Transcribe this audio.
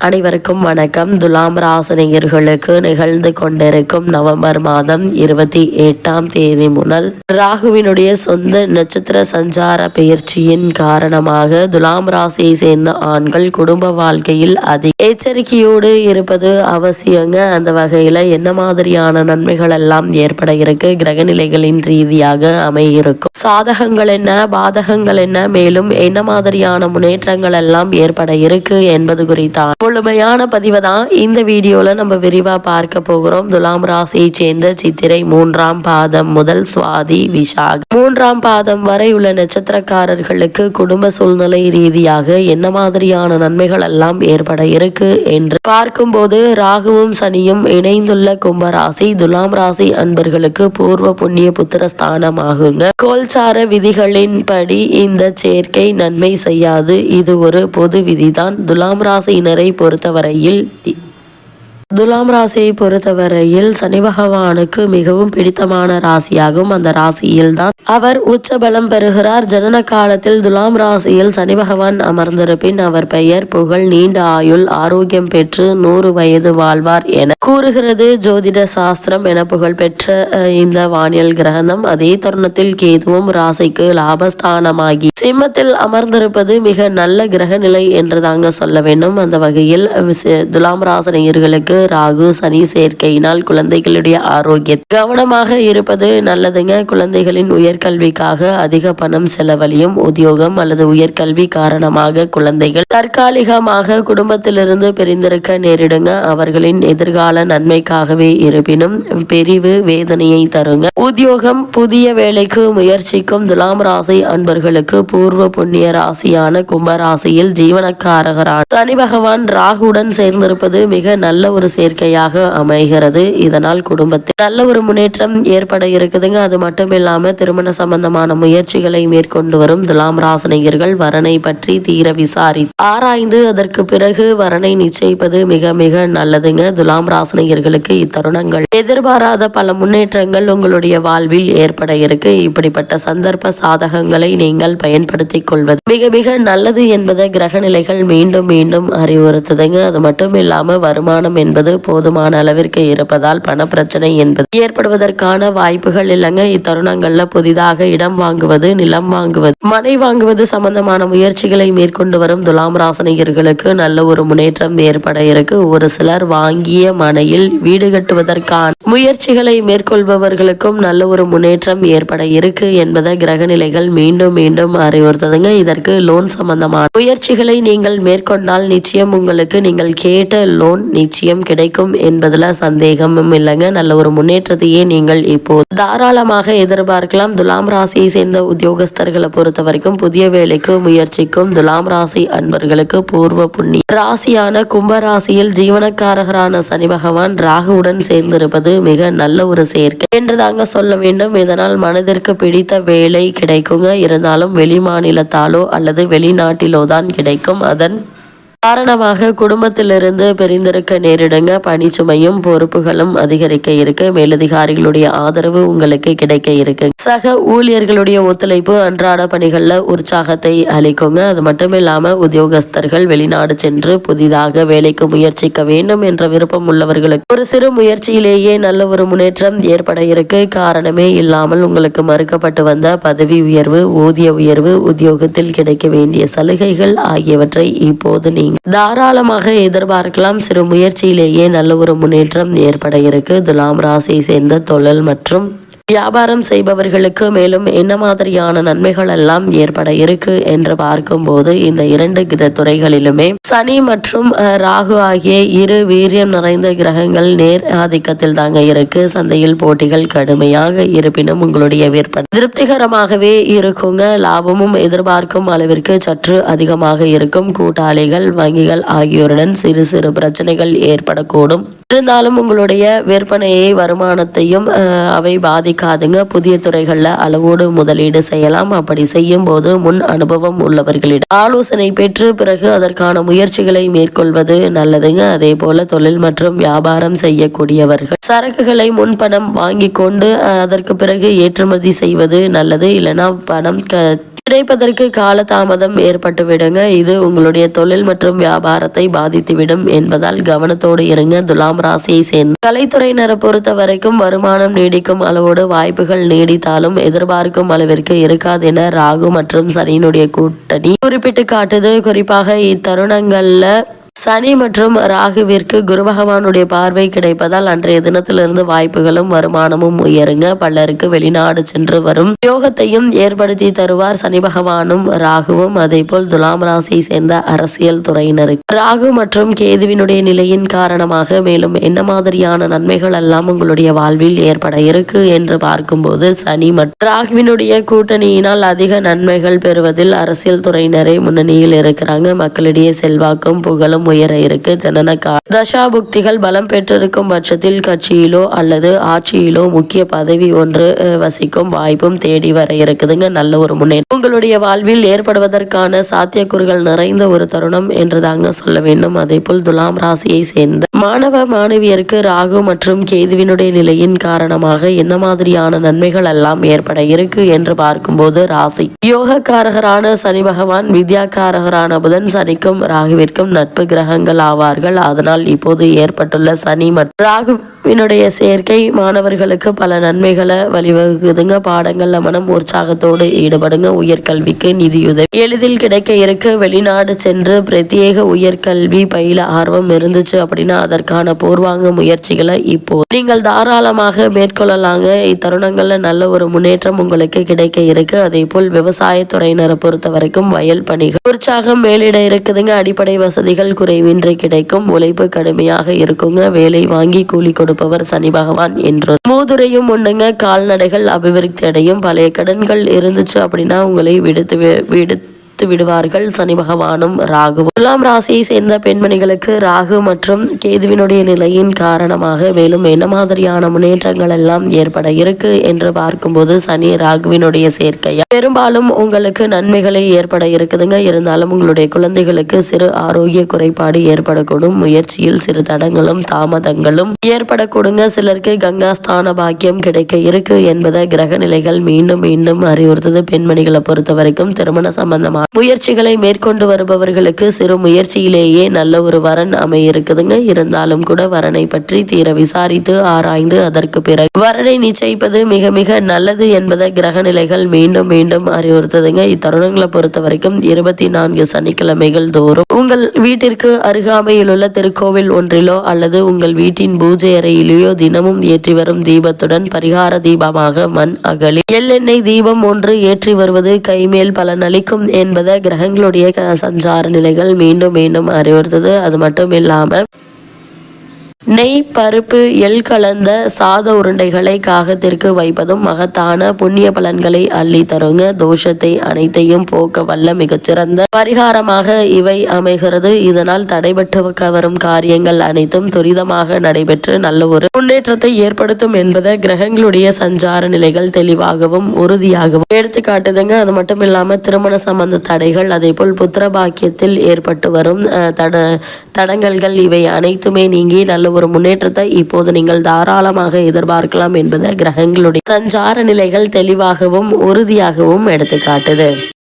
அனைவருக்கும் வணக்கம். துலாம் ராசினியர்களுக்கு நிகழ்ந்து கொண்டிருக்கும் நவம்பர் மாதம் இருபத்தி எட்டாம் தேதி முதல் ராகுவினுடைய சொந்த நட்சத்திர சஞ்சார பயிற்சியின் காரணமாக துலாம் ராசியை சேர்ந்த ஆண்கள் குடும்ப வாழ்க்கையில் அதிக எச்சரிக்கையோடு இருப்பது அவசியங்க. அந்த வகையில என்ன மாதிரியான நன்மைகள் எல்லாம் ஏற்பட இருக்கு? கிரகநிலைகளின் ரீதியாக அமையிருக்கும். சாதகங்கள் என்ன? பாதகங்கள் என்ன? மேலும் என்ன மாதிரியான முன்னேற்றங்கள் எல்லாம் ஏற்பட இருக்கு என்பது குறித்தான் முழுமையான பதிவை தான் இந்த வீடியோவில் நம்ம விரிவா பார்க்க போகிறோம். துலாம் ராசியை சேர்ந்த சித்திரை மூன்றாம் பாதம் முதல் சுவாதி விஷாக் மூன்றாம் பாதம் வரை உள்ள நட்சத்திரக்காரர்களுக்கு குடும்ப சூழ்நிலை ரீதியாக என்ன மாதிரியான நன்மைகள் எல்லாம் ஏற்பட இருக்கு என்று பார்க்கும்போது ராகுவும் சனியும் இணைந்துள்ள கும்பராசி துலாம் ராசி அன்பர்களுக்கு பூர்வ புண்ணிய புத்திர ஸ்தானமாகுங்க கோல்சார விதிகளின்படி இந்த சேர்க்கை நன்மை செய்யாது. இது ஒரு பொது விதிதான். துலாம் ராசியினரை பொறுத்தவரையில் துலாம் ராசியை பொறுத்தவரையில் சனி பகவானுக்கு மிகவும் பிடித்தமான ராசியாகும். அந்த ராசியில் தான் அவர் உச்ச பலம் பெறுகிறார். ஜனன காலத்தில் துலாம் ராசியில் சனி பகவான் அமர்ந்திருப்பின் அவர் பெயர் புகழ் நீண்ட ஆயுள் ஆரோக்கியம் பெற்று நூறு வயது வாழ்வார் என கூறுகிறது. ஜோதிட சாஸ்திரம் என புகழ் பெற்ற இந்த வானியல் கிரகணம் அதே தருணத்தில் கேதுவும் ராசிக்கு லாபஸ்தானமாகி சிம்மத்தில் அமர்ந்திருப்பது மிக நல்ல கிரக நிலை என்று தாங்க சொல்ல வேண்டும். அந்த வகையில் துலாம் ராசனையர்களுக்கு ராகு சனி சேர்க்கையினால் குழந்தைகளுடைய ஆரோக்கியம் கவனமாக இருப்பது நல்லதுங்க. குழந்தைகளின் உயர்கல்விக்காக அதிக பணம் செலவழியும் உத்தியோகம் அல்லது உயர்கல்வி காரணமாக குழந்தைகள் தற்காலிகமாக குடும்பத்திலிருந்து பிரிந்திருக்க நேரிடுங்க. அவர்களின் எதிர்கால நன்மைக்காகவே இருப்பினும் பிரிவு வேதனையை தருங்க. உத்தியோகம் புதிய வேலைக்கு முயற்சிக்கும் துலாம் ராசி அன்பர்களுக்கு பூர்வ புண்ணிய ராசியான கும்பராசியில் ஜீவனக்காரகரான சனி பகவான் ராகுடன் சேர்ந்திருப்பது மிக நல்ல ஒரு சேர்க்கையாக அமைகிறது. இதனால் குடும்பத்தில் நல்ல ஒரு முன்னேற்றம் ஏற்பட இருக்குதுங்க. அது மட்டும் இல்லாமல் திருமண சம்பந்தமான முயற்சிகளை மேற்கொண்டு வரும் துலாம் ராசனையர்கள் வரனை பற்றி தீர விசாரி ஆராய்ந்து அதற்கு பிறகு வரனை நிச்சயிப்பது மிக மிக நல்லதுங்க. துலாம் ராசனையர்களுக்கு இத்தருணங்கள் எதிர்பாராத பல முன்னேற்றங்கள் உங்களுடைய வாழ்வில் ஏற்பட இருக்கு. இப்படிப்பட்ட சந்தர்ப்ப சாதகங்களை நீங்கள் பயன்படுத்திக் கொள்வது மிக மிக நல்லது என்பதை கிரக நிலைகள் மீண்டும் மீண்டும் அறிவுறுத்துதுங்க. அது மட்டும் இல்லாம வருமானம் என்பது என்பது போதுமான அளவிற்கு இருப்பதால் பண பிரச்சனை என்பது ஏற்படுவதற்கான வாய்ப்புகள் இல்லைங்க. இத்தருணங்கள்ல புதிதாக இடம் வாங்குவது நிலம் வாங்குவது மனை வாங்குவது சம்பந்தமான முயற்சிகளை மேற்கொண்டு வரும் துலாம் ராசனிகர்களுக்கு நல்ல ஒரு முன்னேற்றம் ஏற்பட இருக்கு. ஒரு சிலர் வாங்கிய மனையில் வீடு கட்டுவதற்கான முயற்சிகளை மேற்கொள்பவர்களுக்கும் நல்ல ஒரு முன்னேற்றம் ஏற்பட இருக்கு என்பதை கிரகநிலைகள் மீண்டும் மீண்டும் அறிவுறுத்ததுங்க. இதற்கு லோன் சம்பந்தமான முயற்சிகளை நீங்கள் மேற்கொண்டால் நிச்சயம் உங்களுக்கு நீங்கள் கேட்ட லோன் நிச்சயம் கிடைக்கும் என்பதில் சந்தேகமும் இல்லைங்க. நல்ல ஒரு முன்னேற்றத்தையே நீங்கள் இப்போ தாராளமாக எதிர்பார்க்கலாம். துலாம் ராசியை சேர்ந்த உத்தியோகஸ்தர்களை பொறுத்த வரைக்கும் புதிய வேலைக்கு முயற்சிக்கும் துலாம் ராசி அன்பர்களுக்கு பூர்வ புண்ணி ராசியான கும்பராசியில் ஜீவனக்காரகரான சனி பகவான் ராகுவுடன் சேர்ந்திருப்பது மிக நல்ல ஒரு சேர்க்கை என்று தாங்க சொல்ல வேண்டும். இதனால் மனதிற்கு பிடித்த வேலை கிடைக்குங்க. இருந்தாலும் வெளி மாநிலத்தாலோ அல்லது வெளிநாட்டிலோ தான் கிடைக்கும். அதன் காரணமாக குடும்பத்திலிருந்து பிரிந்திருக்க நேரிடுங்க. பணிச்சுமையும் பொறுப்புகளும் அதிகரிக்க இருக்கு. மேலதிகாரிகளுடைய ஆதரவு உங்களுக்கு கிடைக்க இருக்கு. சக ஊழியர்களுடைய ஒத்துழைப்பு அன்றாட பணிகளில் உற்சாகத்தை அளிக்குங்க. அது மட்டும் இல்லாம உத்தியோகஸ்தர்கள் வெளிநாடு சென்று புதிதாக வேலைக்கு முயற்சிக்க வேண்டும் என்ற விருப்பம் உள்ளவர்களுக்கு ஒரு சிறு முயற்சியிலேயே நல்ல ஒரு முன்னேற்றம் ஏற்பட இருக்கு. காரணமே இல்லாமல் உங்களுக்கு மறுக்கப்பட்டு வந்த பதவி உயர்வு ஊதிய உயர்வு உத்தியோகத்தில் கிடைக்க வேண்டிய சலுகைகள் ஆகியவற்றை இப்போது நீங்கள் நீங்க தாராளமாக எதிர்பார்க்கலாம். சிறு முயற்சியிலேயே நல்ல ஒரு முன்னேற்றம் ஏற்பட இருக்கு. துலாம் ராசியை சேர்ந்த தொழில் மற்றும் வியாபாரம் செய்பவர்களுக்கு மேலும் என்ன மாதிரியான நன்மைகள் எல்லாம் ஏற்பட இருக்கு என்று பார்க்கும்போது இந்த இரண்டு கிர துறைகளிலுமே சனி மற்றும் ராகு ஆகிய இரு வீரியம் நிறைந்த கிரகங்கள் நேர் ஆதிக்கத்தில் தாங்க இருக்கு. சந்தையில் போட்டிகள் கடுமையாக இருப்பினும் உங்களுடைய விற்பனை திருப்திகரமாகவே இருக்குங்க. லாபமும் எதிர்பார்க்கும் அளவிற்கு சற்று அதிகமாக இருக்கும். கூட்டாளிகள் வங்கிகள் ஆகியோருடன் சிறு சிறு பிரச்சனைகள் ஏற்படக்கூடும். இருந்தாலும் உங்களுடைய விற்பனையை வருமானத்தையும் அவை பாதிக்காதுங்க. புதிய துறைகளில் அளவோடு முதலீடு செய்யலாம். அப்படி செய்யும் போது முன் அனுபவம் உள்ளவர்களிடம் ஆலோசனை பெற்று பிறகு அதற்கான முயற்சிகளை மேற்கொள்வது நல்லதுங்க. அதே போல தொழில் மற்றும் வியாபாரம் செய்யக்கூடியவர்கள் சரக்குகளை முன்பணம் வாங்கி கொண்டு அதற்கு பிறகு ஏற்றுமதி செய்வது நல்லது. இல்லைன்னா பணம் க கிடைப்பதற்கு காலதாமதம் ஏற்பட்டுவிடுங்க. இது உங்களுடைய தொழில் மற்றும் வியாபாரத்தை பாதித்துவிடும் என்பதால் கவனத்தோடு இருங்க. துலாம் ராசியை சேர்ந்த கலைத்துறையினரை பொறுத்த வரைக்கும் வருமானம் நீடிக்கும் அளவோடு வாய்ப்புகள் நீடித்தாலும் எதிர்பார்க்கும் அளவிற்கு இருக்காது என ராகு மற்றும் சனியினுடைய கூட்டணி குறிப்பிட்டு காட்டுது. குறிப்பாக இத்தருணங்கள்ல சனி மற்றும் ராகுவிற்கு குரு பகவானுடைய பார்வை கிடைப்பதால் அன்றைய தினத்திலிருந்து வாய்ப்புகளும் வருமானமும் உயருங்க. பலருக்கு வெளிநாடு சென்று வரும் யோகத்தையும் ஏற்படுத்தி தருவார் சனி பகவானும் ராகுவும். அதே போல் துலாம் ராசியை சேர்ந்த அரசியல் துறையினருக்கு. ராகு மற்றும் கேதுவினுடைய நிலையின் காரணமாக மேலும் என்ன மாதிரியான நன்மைகள் எல்லாம் உங்களுடைய வாழ்வில் ஏற்பட இருக்கு என்று பார்க்கும்போது சனி மற்றும் ராகுவினுடைய கூட்டணியினால் அதிக நன்மைகள் பெறுவதில் அரசியல் துறையினரே முன்னணியில் இருக்கிறாங்க. மக்களிடையே செல்வாக்கும் புகழும் உயர இருக்கு. ஜனனகா தசாபுக்திகள் பலம் பெற்றிருக்கும் பட்சத்தில் கட்சியிலோ அல்லது ஆட்சியிலோ முக்கிய பதவி ஒன்று வசிக்கும் வாய்ப்பும் தேடி வர இருக்குதுங்க. நல்ல ஒரு முன்னேற்றம். உங்களுடைய வாழ்வில் ஏற்படுவதற்கான சாத்தியக்கூறுகள் நிறைந்த ஒரு தருணம் என்று தாங்க சொல்ல வேண்டும். அதே போல் துலாம் ராசியை சேர்ந்த மாணவ மாணவியருக்கு ராகு மற்றும் கேதுவினுடைய நிலையின் காரணமாக என்ன மாதிரியான நன்மைகள் எல்லாம் ஏற்பட இருக்கு என்று பார்க்கும்போது ராசி. யோகக்காரகரான சனி பகவான் வித்யாக்காரகரான புதன் சனிக்கும் ராகுவிற்கும் நட்பு கிரகங்கள் ஆவார்கள் அதனால் இப்போது ஏற்பட்டுள்ள சனி மற்றும் என்னுடைய சேர்க்கை மாணவர்களுக்கு பல நன்மைகளை வழிவகுக்குதுங்க. பாடங்களில் மனம் உற்சாகத்தோடு ஈடுபடுங்க. உயர்கல்விக்கு நிதியுதவி. எளிதில் கிடைக்க இருக்க. வெளிநாடு சென்று பிரத்யேக உயர்கல்வி பயில ஆர்வம் இருந்துச்சு அப்படின்னா அதற்கான பூர்வாங்க முயற்சிகளை இப்போ நீங்கள் தாராளமாக மேற்கொள்ளலாங்க. இத்தருணங்களில் நல்ல ஒரு முன்னேற்றம் உங்களுக்கு கிடைக்க இருக்கு. அதே போல் விவசாயத்துறையினரை பொறுத்த வரைக்கும் வயல் பணிகள் உற்சாகம் மேலிட இருக்குதுங்க. அடிப்படை வசதிகள் குறைவின்றி கிடைக்கும். உழைப்பு கடுமையாக இருக்குங்க. வேலை வாங்கி கூலி கொடுப்பவர் சனி பகவான் என்று. மூதுரையும் ஒண்ணுங்க கால்நடைகள் அபிவிருத்தி அடையும். பழைய கடன்கள் இருந்துச்சு அப்படின்னா உங்களை விடுத்து விடுத்து விடுத்து விடுவார்கள் சனி பகவானும் ராகு துலாம் ராசியை சேர்ந்த பெண்மணிகளுக்கு ராகு மற்றும் கேதுவினுடைய நிலையின் காரணமாக மேலும் என்ன மாதிரியான முன்னேற்றங்கள் எல்லாம் ஏற்பட இருக்கு என்று பார்க்கும்போது சனி ராகுவினுடைய சேர்க்கையா? பெரும்பாலும் உங்களுக்கு நன்மைகளை ஏற்பட இருக்குதுங்க. இருந்தாலும் உங்களுடைய குழந்தைகளுக்கு சிறு ஆரோக்கிய குறைபாடு ஏற்படக்கூடும். முயற்சியில் சிறு தடங்களும் தாமதங்களும் ஏற்படக்கூடுங்க. சிலருக்கு கங்கா ஸ்தான பாக்கியம் கிடைக்க இருக்கு என்பதை கிரக நிலைகள் மீண்டும் மீண்டும் அறிவுறுத்தது. பெண்மணிகளை பொறுத்த வரைக்கும் திருமண சம்பந்தமான முயற்சிகளை மேற்கொண்டு வருபவர்களுக்கு சிறு முயற்சியிலேயே நல்ல ஒரு வரன் அமைய இருக்குதுங்க இருந்தாலும் கூட வரனை பற்றி தீர விசாரித்து ஆராய்ந்து அதற்கு பிறகு வரனை நிச்சயிப்பது மிக மிக நல்லது என்பதை கிரக நிலைகள் மீண்டும் மீண்டும் அறிவுறுத்துதுங்க. இத்தருணங்களை பொறுத்த வரைக்கும் இருபத்தி நான்கு சனிக்கிழமைகள் தோறும் உங்கள் வீட்டிற்கு அருகாமையில் உள்ள திருக்கோவில் ஒன்றிலோ அல்லது உங்கள் வீட்டின் பூஜை அறையிலேயோ தினமும் ஏற்றி வரும் தீபத்துடன் பரிகார தீபமாக மண் அகலி. எள்ளெண்ணெய் தீபம் ஒன்று ஏற்றி வருவது கைமேல் பலனளிக்கும் என் என்பதை கிரகங்களுடைய க- சஞ்சார நிலைகள் மீண்டும் மீண்டும் அறிவுறுத்தது. அது மட்டும் இல்லாமல் நெய் பருப்பு எள் கலந்த சாத உருண்டைகளை காகத்திற்கு வைப்பதும் மகத்தான புண்ணிய பலன்களை அள்ளி தருங்க. தோஷத்தை அனைத்தையும் போக்க வல்ல மிகச்சிறந்த பரிகாரமாக இவை அமைகிறது. இதனால் தடைபட்டு வரும் காரியங்கள் அனைத்தும் துரிதமாக நடைபெற்று நல்ல ஒரு முன்னேற்றத்தை ஏற்படுத்தும் என்பதை கிரகங்களுடைய சஞ்சார நிலைகள் தெளிவாகவும் உறுதியாகவும் எடுத்துக்காட்டுதுங்க அது மட்டும் இல்லாம திருமண சம்பந்த தடைகள் அதே போல் புத்திர பாக்கியத்தில் ஏற்பட்டு வரும் தட தடங்கல்கள் இவை அனைத்துமே நீங்கி நல்ல நல்ல ஒரு முன்னேற்றத்தை இப்போது நீங்கள் தாராளமாக எதிர்பார்க்கலாம் என்பது கிரகங்களுடைய சஞ்சார நிலைகள் தெளிவாகவும் உறுதியாகவும் எடுத்துக்காட்டுது.